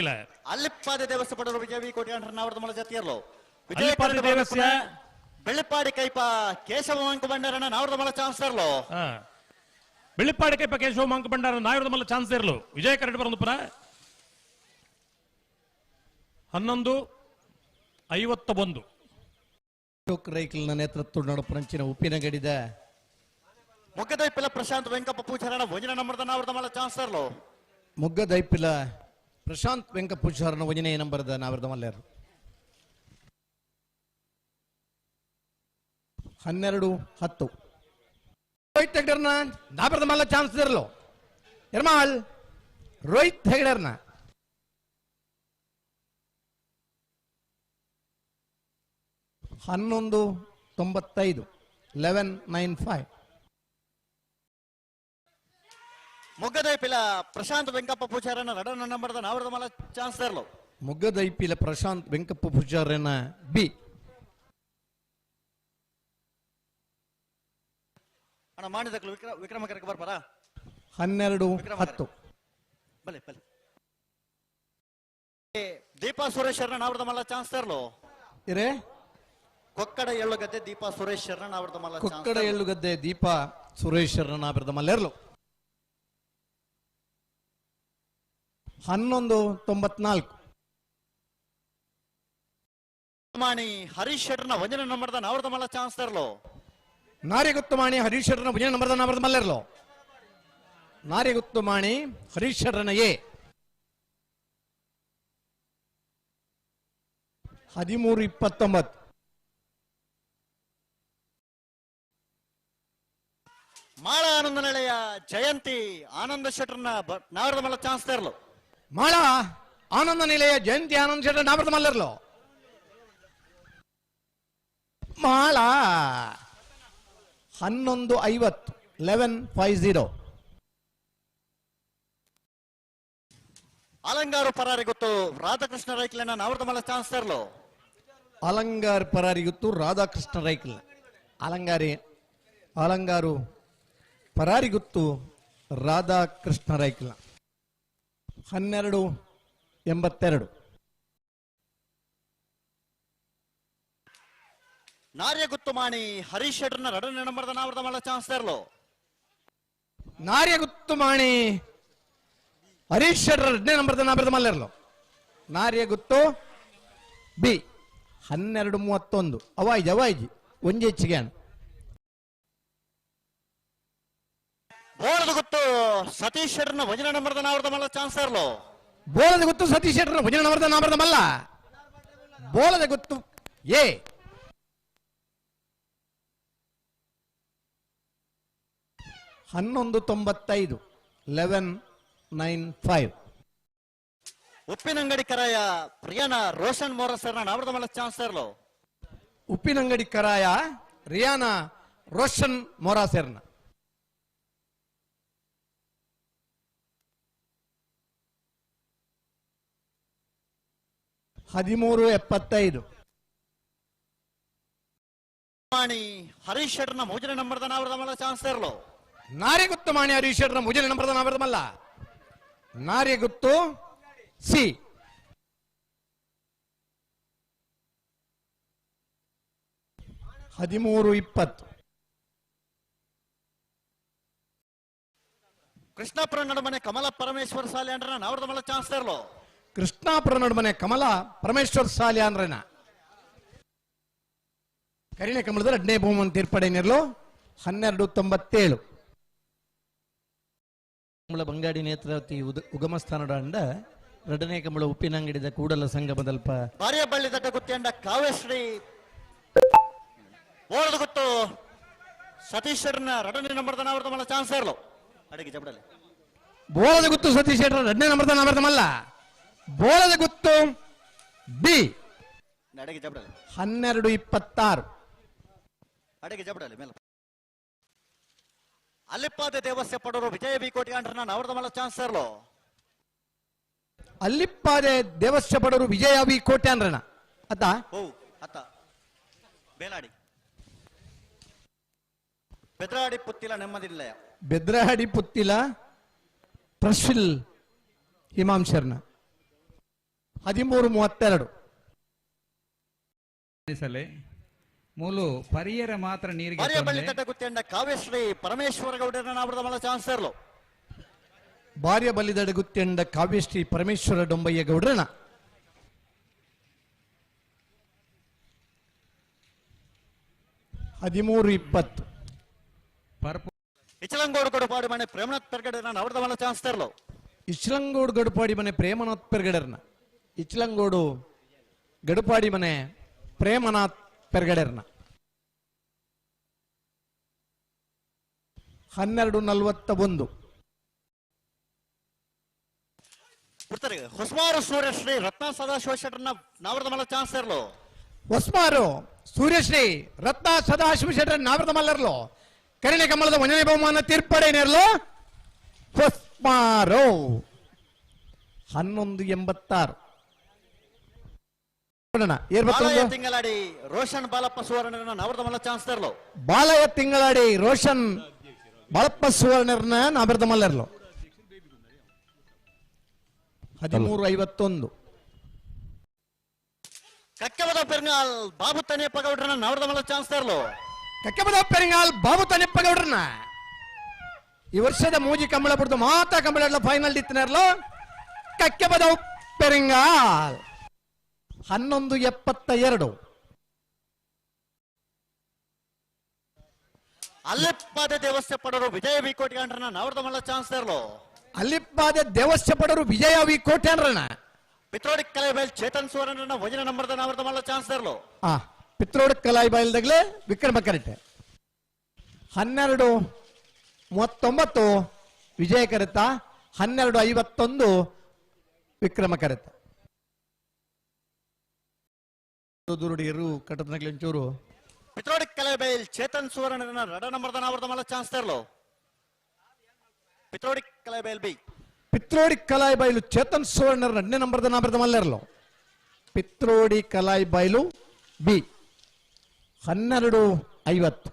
ಕೊಟ್ಟಿಲ್ಲ ಅಲ್ಲಿಪ್ಪಾದ ದೇವಸ್ಥ ಪಡೋರು ವಿಜಯ ವಿ ನಾವರದ ಮೊಳ ಜಾತಿಯರ್ಲು ಅಲ್ಲಿಪ್ಪಾದ ಬೆಳ್ಳಿಪ್ಪಾಡಿ ಕೈಪ ಕೇಶವ ಮಂಕ ಬಂಡಾರಣ ನಾವರದ ಮೊಳ ಚಾನ್ಸ್ ತರ್ಲು ಬೆಳ್ಳಿಪ್ಪಾಡಿ ಕೈಪ ಕೇಶವ ಮಂಕ ಬಂಡಾರ ನಾವರದ ಮೊಳ ಚಾನ್ಸ್ ವಿಜಯ ಕರಡಿ ಬರಂದು ಪುರ ಹನ್ನೊಂದು ಐವತ್ತ ಒಂದು ರೈಕಲ್ನ ನೇತೃತ್ವ ನಡಪುರಂಚಿನ ಉಪ್ಪಿನಗಡಿದ ಮೊಗ್ಗದೈಪಿಲ ಪ್ರಶಾಂತ್ ವೆಂಕಪ್ಪ ಪೂಜಾರಣ ಭೋಜನ ನಂಬರ್ದ ನಾವರದ ಮೊಳ ಚಾನ್ಸ್ ಮೊಗ್ಗದೈಪಿಲ ಪ್ರಶಾಂತ್ ವೆಂಕಪೂಜಾರನ ಪೂಜಾರನ ನಂಬರ್ ನಂಬರ್ದ ನಾವರ್ದ ಮಲ್ಲೇರು. ಹನ್ನೆರಡು, ಹತ್ತು. ರೋಹಿತ್ ಹೆಗ್ಡರ್ನ ನಾಬರ್ದ ಮಲ್ಲ ಚಾನ್ಸ್ ಇರಲು ಎರ್ಮಾಲ್ ರೋಹಿತ್ ಹೆಗ್ಡರ್ನ. ಹನ್ನೊಂದು, ತೊಂಬತ್ತೈದು ಲೆವೆನ್ ನೈನ್ ಫೈವ್ ಮುಗ್ಗದೈಪಿಲ ಪ್ರಶಾಂತ್ ವೆಂಕಪ್ಪ ಪೂಜಾರಣ ರಡನ ನಂಬರ್ದನ మళ్ళా ఛాన్స్ తెరలో ಮುಗ್ಗದೈಪಿಲ ಪ್ರಶಾಂತ್ ವೆಂಕಪ್ಪ ಪೂಜಾರನ ಬಿ. ಅಣ್ಣ ಮಾಡಿದಕ್ಲು ವಿಕ್ರಮ ವಿಕ್ರಮ ಕರೆಗೆ ಬರ್ಬಾರ ಹನ್ನೆರಡು ಹತ್ತು. ಬಲೆ ಬಲೆ ದೀಪಾ ಸುರೇಶ್ ಶರಣ ಅವ್ರದ ಮಲ್ಲ ಚಾನ್ಸರ್ಲೋ ಇರೇ? ಕೊಕ್ಕಡ ಎಳ್ಳುಗದ್ದೆ ದೀಪಾ ಸುರೇಶ್ ಶರಣ ಅವ್ರದ ಮಲ್ಲ ಕೊಕ್ಕಡ ಎಳ್ಳುಗದ್ದೆ ದೀಪ ಸುರೇಶ್ವರನ ಮಲ್ಲ ಮಲ್ಲೆರ್ಲು ಹನ್ನೊಂದು ತೊಂಬತ್ನಾಲ್ಕು. ಮಾಣಿ ಹರೀಶ್ ಶೆಟ್ಟರ್ನ ಭಜನೆ ನಂಬರ್ದ ಅವ್ರದ ಮಲ್ಲ ಚಾನ್ಸ್ ತರಲು. ನಾರಿಗುತ್ತು ಮಾಣಿ ಹರೀಶ್ ಶೆಟ್ಟರ್ನ ಭಜನೆ ನಂಬರ್ದ ನಾರಿಗುತ್ತು ಮಾಣಿ ಹರೀಶ್ ಶೆಟ್ಟರ್ನ ಎ. ಹದಿಮೂರು ಇಪ್ಪತ್ತೊಂಬತ್ತು. ಮಾಳ ಆನಂದ ನೆಲೆಯ ಜಯಂತಿ ಆನಂದ ಶೆಟ್ಟರ್ನ ನಾವ್ರದ ನಾವರದ ಮಲ್ಲ ಚಾನ್ಸ್ ತರಲು. ಮಾಳ ಆನಂದ ನಿಲಯ ಜಯಂತಿ ಆನಂದ ಶೆಟ್ಟ ನಾಬರ್ದ ಮಲ್ಲರ್ಲು. ಮಾಳ ಹನ್ನೊಂದು ಐವತ್ತು ಲೆವೆನ್ ಫೈವ್ ಜೀರೋ. ಅಲಂಗಾರು ಪರಾರಿ ಗೊತ್ತು ರಾಧಾಕೃಷ್ಣ ರೈಕ್ಲನ ನಾವರದ ಮಲ್ಲ ಚಾನ್ಸ್ ಅಲಂಗಾರ್ ಪರಾರಿ ಗೊತ್ತು ರಾಧಾಕೃಷ್ಣ ರೈಕಲ್. ಅಲಂಗಾರಿ ಅಲಂಗಾರು ಪರಾರಿ ಗೊತ್ತು ರಾಧಾಕೃಷ್ಣ ರೈಕಲ್. ಹನ್ನೆರಡು ಎಂಬತ್ತೆರಡು. ನಾರ್ಯ ಗುತ್ತು ಮಾಣಿ ಹರೀಶ್ ಶೆಟ್ರನ ರಡ ನಂಬರ್ದ ನಾವು ಮಲ್ಲ ಚಾನ್ಸ್ ತರಲು. ನಾರ್ಯಗುತ್ತು ಮಾಣಿ ಹರೀಶ್ ಶೆಟ್ರ ಎರಡನೇ ನಂಬರ್ದ ನಾಬರ್ದ ನಾರ್ಯ ಗುತ್ತು ಬಿ ಹನ್ನೆರಡು ಮೂವತ್ತೊಂದು. ಅವಾಯ್ಜಿ ಅವಾಯ್ಜಿ. ಒಂಜಿ ಹೆಚ್ಚಿಗೆ ಅಣ್ಣ. ಬೋಳದ ಗುತ್ತು ಸತೀಶ್ ಶೆಟ್ರನ ವಂಜನ ನಂಬರ್ದ ನಾವರದ ಮಲ್ಲ ತರಲು ಬೋಲದ ಗುತ್ತು ಸತೀಶ್ ಶೆಟ್ಟರ ಭುಜನ ನವರದ ನಾಬರ್ದ ಮಲ್ಲ. ಬೋಲದ ಗುತ್ತು ಏ ಹನ್ನೊಂದು ತೊಂಬತ್ತೈದು eleven nine five. Uppinangady Karaya ಪ್ರಿಯಾನ Roshan ಮೋರಸರ್ನ ನಾವರದ ಮಲ್ಲ ಚಾನ್ಸ್ ತರಲು ಉಪ್ಪಿನಂಗಡಿ ಕರಾಯ ರಿಯಾನ ರೋಷನ್ ಮೊರಾಸೆರ್ನ ಹದಿಮೂರು ಎಪ್ಪತ್ತೈದು. ಮಾಣಿ ಹರೀಶ್ ಶೆಟ್ಟರ್ನ ಭೋಜನ ನಂಬರ್ದ ಚಾನ್ಸ್ ಇರಲು. ನಾರಿ ಗುತ್ತು ಮಾಣಿ ಹರೀಶ್ವರನ ಭುಜನ ನಂಬರ್ದ ನಾಬರ್ದ ಮಲ್ಲ ನಾರಿ ಗುತ್ತು ಸಿ. ಹದಿಮೂರು ಇಪ್ಪತ್ತು. ಕೃಷ್ಣಾಪುರ ನಡುಮನೆ ಕಮಲ ಪರಮೇಶ್ವರ ಸಾಲಿ ಅಂಡ್ರ ಚಾನ್ಸ್ ತರಲು ಕೃಷ್ಣಾಪುರ ನಡುಮನೆ ಕಮಲ ಪರಮೇಶ್ವರ್ ಸಾಲಿ ಅಂದ್ರನ ಕರಿಣೆ ಕಮಲದ ಎರಡನೇ ಬಹುಮಾನ ತೀರ್ಪಡೆ ನಿರ್ಲು ಹನ್ನೆರಡು ತೊಂಬತ್ತೇಳು. ಕಮಲ ಬಂಗಾಡಿ ನೇತ್ರಾವತಿ ಉದ ಉಗಮ ಸ್ಥಾನದ ಅಂಡ ಎರಡನೇ ಕಮಲ ಉಪ್ಪಿನಂಗಡಿದ ಕೂಡಲ ಸಂಗಮದಲ್ಪ ಬಾರಿಯ ಬಳ್ಳಿ ದಟ್ಟ ಗುತ್ತಿಯಂಡ ಕಾವ್ಯಶ್ರೀ ಓಡದ ಗುತ್ತು ಸತೀಶ್ ಶೆಟ್ರನ ರಡನೆ ನಂಬರ್ದ ನಾವರದ ಮಲ್ಲ ಚಾನ್ಸ್ ಇರಲು. ಅಡಿಗೆ ಜಬಡಲ್ಲಿ. ಬೋಳದ ಗುತ್ತು ಸತೀಶ್ ಶೆಟ್ಟರ್ ರಡನೆ ನಂಬರ್ದ ನಾಬರ್ದ ಮಲ್ಲ. ಬೋಳದ ಗುತ್ತು. ಬಿ. ಅಡಗೆ ಜಬಡಲಿ. ಹನ್ನೆರಡು ಇಪ್ಪತ್ತಾರು. ಅಡಗೆ ಜಬಡಲಿ ಮೇಲೆ. ಅಲ್ಲಿಪ್ಪಾದ ದೇವಸ್ಯ ಪಡೋರು ವಿಜಯ ಬಿ ಕೋಟಿ ನಾನು ಅವ್ರದ್ದು ಮೇಲೆ ಚಾನ್ಸ್ ಇರಲು ಅಲ್ಲಿಪ್ಪಾದೆ ದೇವಸ್ಯ ಪಡೋರು ವಿಜಯ ಬಿ ಕೋಟ್ಯಾನ್ರನ ಅತ್ತ? ಓ ಅತ್ತ. ಬೇಲಾಡಿ. ಬೆದ್ರಾಡಿ ಪುತ್ತಿಲ ನೆಮ್ಮದಿಲ್ಲ ಬೆದ್ರಹಡಿ ಪುತ್ತಿಲ ಪ್ರಶಿಲ್ ಹಿಮಾಂಶರ್ನ. ಹದಿಮೂರು ಮೂವತ್ತೆರಡು. ಮೂಲು ಪರಿಯರ ಮಾತ್ರ ನೀರಿಗೆ ಬಳ್ಳಿ ಕಾವ್ಯಶ್ರೀ ಪರಮೇಶ್ವರ ಗೌಡರ ನಾವರದ ಮಲ್ಲ ಚಾನ್ಸರ್ಲು ಭಾರ್ಯ ಬಲಿದಡಗುತ್ತೆಂಡ ಕಾವ್ಯಶ್ರೀ ಪರಮೇಶ್ವರ ಡೊಂಬಯ್ಯ ಗೌಡ್ರನ ಹದಿಮೂರು ಇಪ್ಪತ್ತು. ಇಚಲಂಗೋಡು ಗಡುಪಾಡಿ ಮನೆ ಪ್ರೇಮನಾಥ್ ಅವ್ರದ ನಾವರದ ಮಲ್ಲ ಚಾನ್ಸರ್ಲು ಇಚಲಂಗೋಡು ಗಡುಪಾಡಿ ಮನೆ ಪ್ರೇಮನಾಥ್ ಪೆರ್ಗಡೆರ್ನ ಇಚ್ಲಂಗೋಡು ಗಡಪಾಡಿ ಮನೆ ಪ್ರೇಮನಾಥ್ ಪೆರ್ಗಡೆರ್ನ. ಹನ್ನೆರಡು ನಲ್ವತ್ತ ಒಂದು. ಹೊಸ್ಮಾರು ಸೂರ್ಯಶ್ರೀ ರತ್ನ ಸದಾಶಿವ ಶೆಟ್ಟರ್ನ ನಾವರದ ಮಲ್ಲ ಚಾನ್ಸರ್ಲು ಹೊಸ್ಮಾರು ಸೂರ್ಯಶ್ರೀ ರತ್ನ ಸದಾಶಿವ ಶೆಟ್ಟರ್ ನಾವರದ ಮಲ್ಲರ್ಲು ಕರಿಣೆ ಕಮಲದ ಒಂದನೇ ಬಹುಮಾನ ತೀರ್ಪಡೇನೇರ್ಲು ಹೊಸ್ಮಾರು ಹನ್ನೊಂದು ಎಂಬತ್ತಾರು. ಬಾಲಯ್ಯ ಬರ್ತೊಂದು? ತಿಂಗಳಾಡಿ ರೋಷನ್ ಬಾಲಪ್ಪ ಸುವರ್ಣನ ನಾವರದ ಮಲ್ಲ ಚಾನ್ಸರ್ಲು ಬಾಲಯ್ಯ ತಿಂಗಳಾಡಿ ರೋಷನ್ ಬಳಪ್ಪ ಸುವರ್ಣರ್ನ ನಾಬರದ ಮಲ್ಲರ್ಲು ಹದಿಮೂರು ಐವತ್ತೊಂದು ಕಕ್ಕವದ ಪೆರ್ಗಾಲ್ ಬಾಬು ತನೇಪ್ಪ ಗೌಡ್ರನ ನಾವರದ ಮಲ್ಲ ಚಾನ್ಸರ್ಲು ಕಕ್ಕೆಬದ ಪೆರಿಂಗಾಲ್ ಬಾಬು ತನೆಪ್ಪಗೌಡ್ರನ್ನ ಈ ವರ್ಷದ ಮೂಜಿ ಕಂಬಳ ಬಿಡ್ದು ಮಾತಾ ಕಂಬಳ ಫೈನಲ್ ಇತ್ತಿನರ್ಲು ಕಕ್ಕೆಬದ ಪೆರಿಂಗಾಲ್ ಹನ್ನೊಂದು ಎಪ್ಪತ್ತ ಎರಡು. ಅಲ್ಲಿಪ್ಪಾದ ದೇವಸ್ಥೆ ಪಡರು ವಿಜಯ ಬಿಕೋಟಿ ಗಂಡ್ರನ ನಾವರದ ಮಲ್ಲ ಇರಲು ಅಲ್ಲಿಪ್ಪಾದ ದೇವಸ್ಥ ಪಡರು ವಿಜಯ ವಿ ಕೋಟ್ಯಾನ್ರನ್ನ ಪಿತ್ರೋಡಿ ಕಲೆ ಮೇಲೆ ಚೇತನ್ ಸುವರ್ಣನ ವಜನ ನಂಬರ್ದ ನಾವರದ ಮಲ್ಲ ಚಾನ್ಸರ್ಲು ಆ ಪಿತ್ರೋಡಿ ಕಲಾಯಿ ದಗ್ಲೇ ವಿಕ್ರಮ ಕರೆಕ್ಟ್ ಹನ್ನೆರಡು ಮೂವತ್ತೊಂಬತ್ತು ವಿಜಯ ಕರೆತ ಹನ್ನೆರಡು ಐವತ್ತೊಂದು ವಿಕ್ರಮ ಕರೆತ. ದುರುಡಿಯರು ಕಟ್ಟದನಾಗ್ಲಿ ಒಂಚೂರು ಪಿತ್ರೋಡಿ ಕಲೆ ಮೇಲೆ ಚೇತನ್ ಸುವರ್ಣನ ರಡ ನಂಬರ್ದ ನಾವರದ ಮಲ್ಲ ಚಾನ್ಸರ್ಲು ಪಿತ್ರೋಡಿ ಕಲೆ ಮೇಲೆ ಬಿ ಪಿತ್ರೋಡಿ ಕಲಾಯಿ ಬೈಲು ಚೇತನ್ ಸುವರ್ಣರ್ ಎರಡನೇ ನಂಬರ್ದ ನಾಬರ್ದ ಮಲ್ಲೆರ್ಲು ಪಿತ್ರೋಡಿ ಕಲಾಯಿ ಬೈಲು ಬಿ ಹನ್ನೆರಡು ಐವತ್ತು